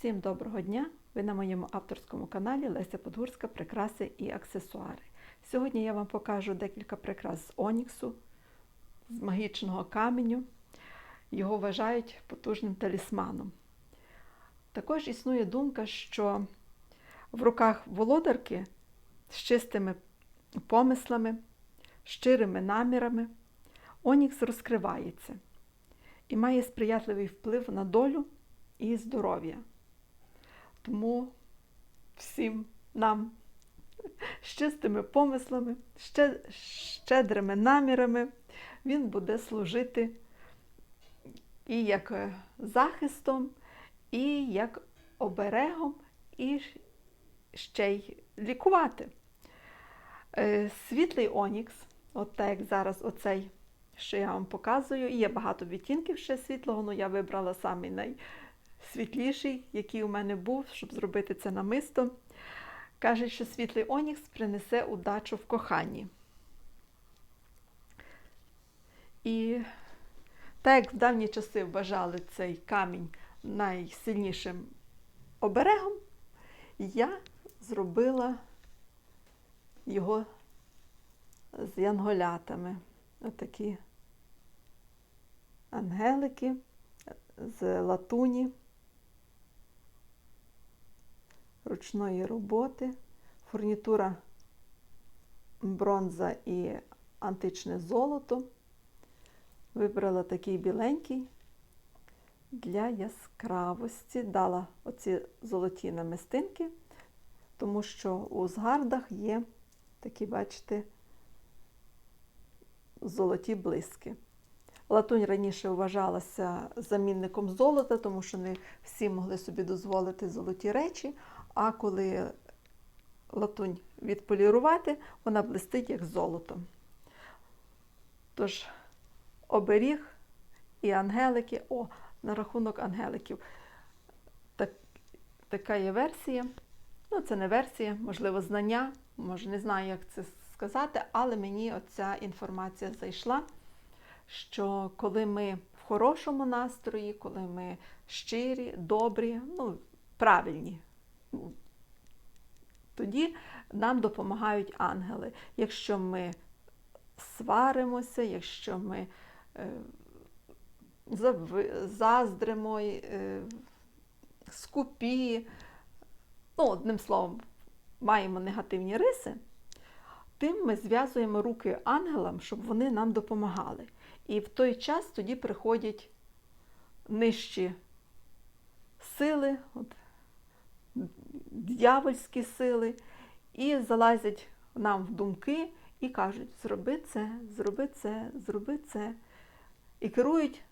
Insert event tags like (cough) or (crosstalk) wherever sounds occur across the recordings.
Всім доброго дня! Ви на моєму авторському каналі Леся Подгурська Прикраси і аксесуари. Сьогодні я вам покажу декілька прикрас з Оніксу, з магічного каменю. Його вважають потужним талісманом. Також існує думка, що в руках володарки з чистими помислами, щирими намірами Онікс розкривається і має сприятливий вплив на долю і здоров'я. Тому всім нам з чистими помислами, ще- щедрими намірами він буде служити і як е, захистом, і як оберегом, і ще й лікувати. Е, Світлий онікс, от так як зараз оцей, що я вам показую, є багато відтінків ще світлого, але я вибрала самий найсвітліший, який у мене був, щоб зробити це намисто. Каже, що світлий онікс принесе удачу в коханні. І так як в давні часи вважали цей камінь найсильнішим оберегом, я зробила його з янголятами. Отакі ангелики з латуні, ручної роботи, фурнітура бронза і античне золото. Вибрала такий біленький для яскравості. Дала оці золоті намистинки, тому що у згардах є такі, бачите, золоті блиски. Латунь раніше вважалася замінником золота, тому що не всі могли собі дозволити золоті речі. А коли латунь відполірувати, вона блистить як золото. Тож, оберіг і ангелики. О, на рахунок ангеликів. Так, така є версія. Ну, це не версія, можливо, знання, може, не знаю, як це сказати, але мені оця інформація зайшла, що коли ми в хорошому настрої, коли ми щирі, добрі, ну, правильні, тоді нам допомагають ангели. Якщо ми сваримося, якщо ми е, заздримо, е, скупі, ну, одним словом, маємо негативні риси, тим ми зв'язуємо руки ангелам, щоб вони нам допомагали. І в той час тоді приходять нижчі сили, от, дьявольські сили, і залазять нам в думки і кажуть: зроби це, зроби це, зроби це. І керують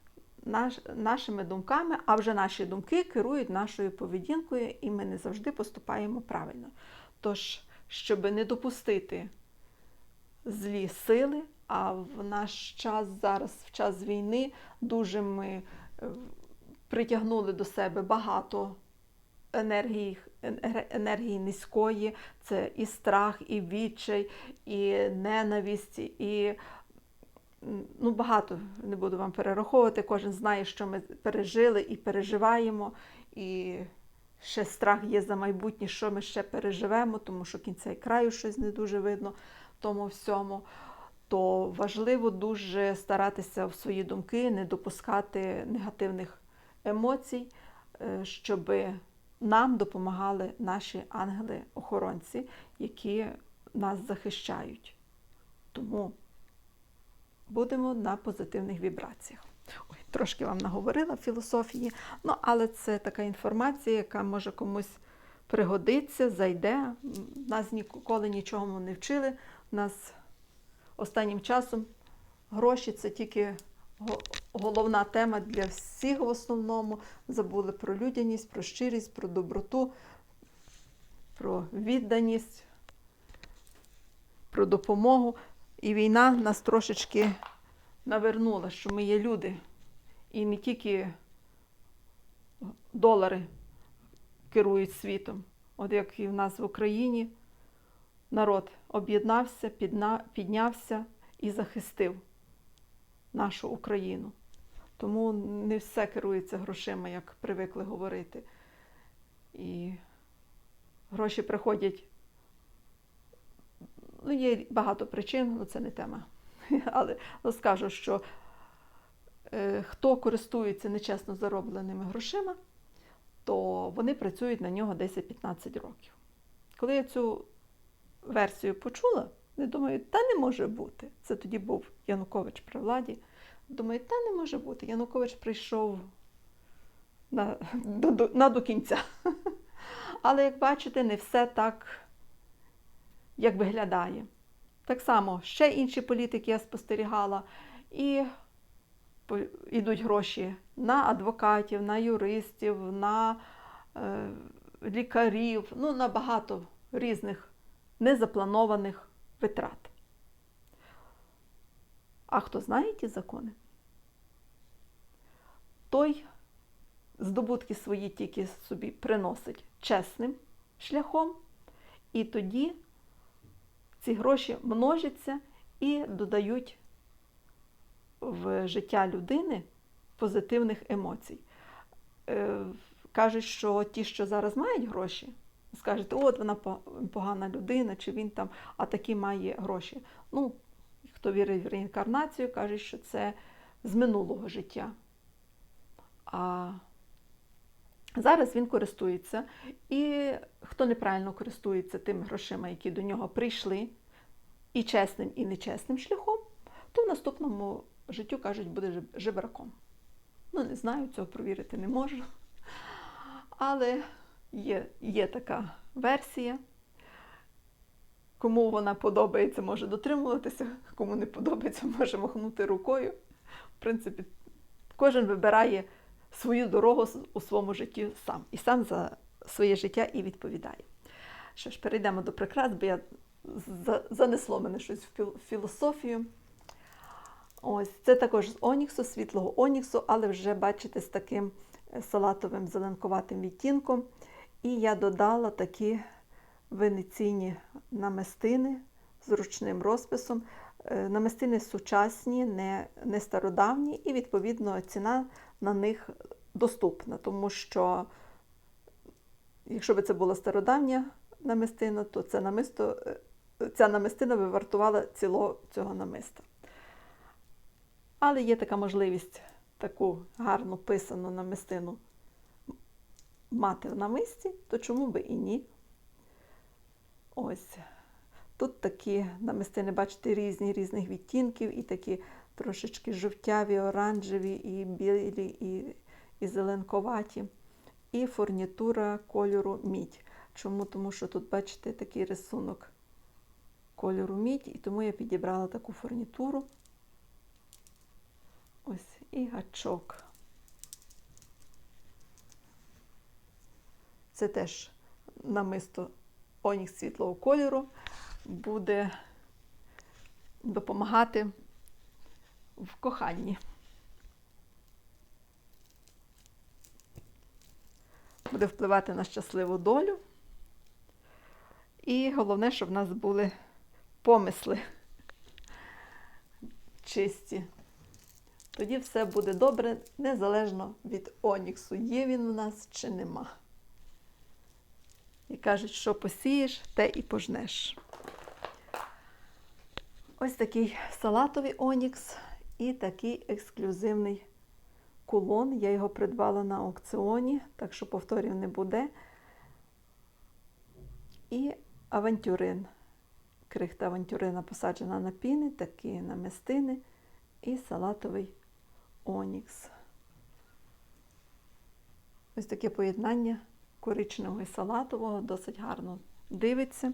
наш, нашими думками, а вже наші думки керують нашою поведінкою, і ми не завжди поступаємо правильно. Тож, щоб не допустити злі сили, а в наш час зараз, в час війни, дуже ми е, притягнули до себе багато енергії, енергії низької, це і страх, і відчай, і ненависть, і ну, багато не буду вам перераховувати. Кожен знає, що ми пережили і переживаємо. І ще страх є за майбутнє, що ми ще переживемо, тому що кінця і краю щось не дуже видно в тому всьому. То важливо дуже старатися в свої думки не допускати негативних емоцій, е, щоб нам допомагали наші ангели-охоронці, які нас захищають. Тому будемо на позитивних вібраціях. Ой, трошки вам наговорила філософії, ну але це така інформація, яка може комусь пригодиться, зайде. Нас ніколи нічого не вчили. Нас останнім часом гроші це тільки головна тема для всіх в основному. Забули про людяність, про щирість, про доброту, про відданість, про допомогу. І війна нас трошечки навернула, що ми є люди. І не тільки долари керують світом. От як і в нас в Україні народ об'єднався, піднявся і захистив нашу Україну. Тому не все керується грошима, як привикли говорити. І гроші приходять. Ну, є багато причин, але це не тема. (laughs) Але скажу, що е, хто користується нечесно заробленими грошима, то вони працюють на нього 10-15 років. Коли я цю версію почула, я думаю, та не може бути. Це тоді був Янукович при владі. Думаю, та не може бути. Янукович прийшов на до, до, на до кінця. (laughs) Але, як бачите, не все так, як виглядає. Так само ще інші політики я спостерігала, і йдуть гроші на адвокатів, на юристів, на е, лікарів, ну, на багато різних незапланованих витрат. А хто знає ті закони? Той здобутки свої тільки собі приносить чесним шляхом, і тоді ці гроші множаться і додають в життя людини позитивних емоцій. Е, Кажуть, що ті, що зараз мають гроші, скажете, от вона погана людина, чи він там, а такі має гроші. Ну, хто вірить в реінкарнацію, каже, що це з минулого життя. А зараз він користується, і хто неправильно користується тими грошима, які до нього прийшли, і чесним, і нечесним шляхом, то в наступному життю, кажуть, буде жеб- жебраком. Ну, не знаю, цього провірити не можу. Але є, є така версія. Кому вона подобається, може дотримуватися, кому не подобається, (laughs) може махнути рукою. В принципі, кожен вибирає свою дорогу у своєму житті сам. І сам за своє життя і відповідає. Що ж, перейдемо до прикрас, бо я занесло мене щось в філософію. Ось це також з оніксу, світлого оніксу, але вже бачите з таким салатовим зеленкуватим відтінком. І я додала такі венеційні намистини з ручним розписом. Е, Намистини сучасні, не, не стародавні, і відповідно ціна на них доступна, тому що якщо б це була стародавня намистина, то це намисто, е, ця намистина би вартувала цілого цього намиста. Але є така можливість таку гарно писану намистину мати в намисті, то чому би і ні? Ось. Тут такі намистини, бачите, різні різних відтінків, і такі трошечки жовтяві, оранжеві, і білі, і, і зеленковаті. І фурнітура кольору мідь. Чому? Тому що тут, бачите, такий рисунок кольору мідь, і тому я підібрала таку фурнітуру. Ось і гачок. Це теж намисто онікс світлого кольору буде допомагати в коханні. Буде впливати на щасливу долю. І головне, щоб в нас були помисли чисті. Тоді все буде добре, незалежно від оніксу, є він у нас чи нема. Кажуть, що посієш, те і пожнеш. Ось такий салатовий онікс і такий ексклюзивний кулон. Я його придбала на аукціоні, так що повторів не буде. І авантюрин. Крихта авантюрина посаджена на піни, такі намистини і салатовий онікс. Ось таке поєднання коричневого і салатового досить гарно дивиться.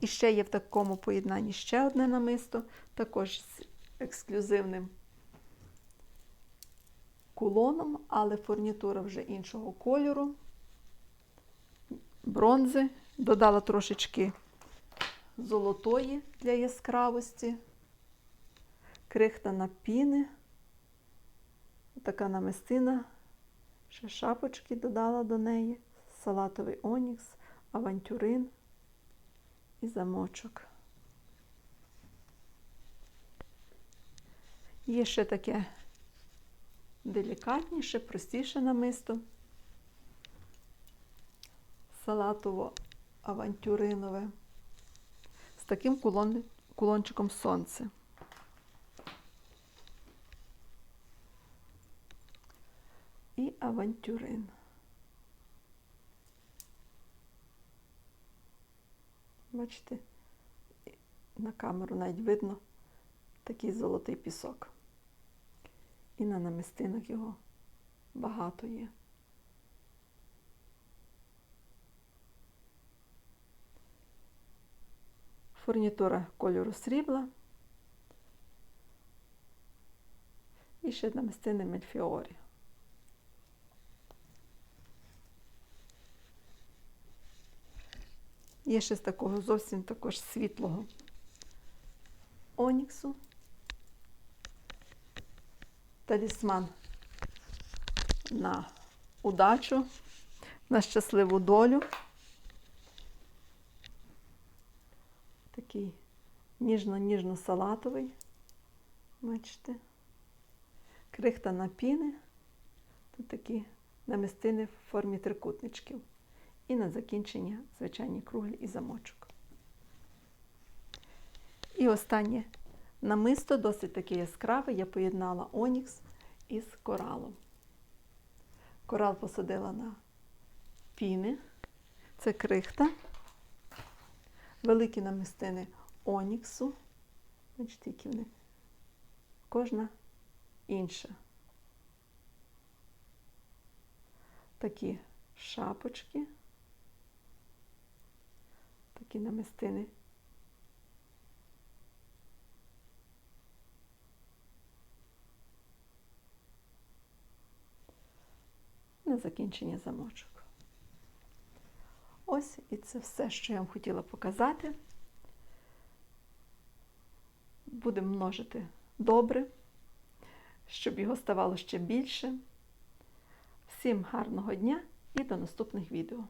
І ще є в такому поєднанні ще одне намисто, також з ексклюзивним кулоном, але фурнітура вже іншого кольору, бронзи. Додала трошечки золотої для яскравості, крихта на піни, така намистина, ще шапочки додала до неї, салатовий онікс, авантюрин і замочок. Є ще таке делікатніше, простіше намисто. салатово авантюринове з таким кулон, кулончиком сонце. І авантюрин. Бачите, на камеру навіть видно такий золотий пісок. І на намистинах його багато є. Фурнітура кольору срібла. І ще намистини мельфіорі. Є ще з такого зовсім також світлого оніксу. Талісман на удачу, на щасливу долю. Такий ніжно-ніжно-салатовий. Бачите? Крихта на піни. Тут такі намистини в формі трикутничків. І на закінчення звичайні круглі і замочок. І останнє намисто досить таке яскраве. Я поєднала онікс із коралом. Корал посадила на піни. Це крихта. Великі намистини оніксу. Бачите, які вони. Кожна інша. Такі шапочки. Такі намистини. На закінчення замочок. Ось і це все, що я вам хотіла показати. Будемо множити добре, щоб його ставало ще більше. Всім гарного дня і до наступних відео.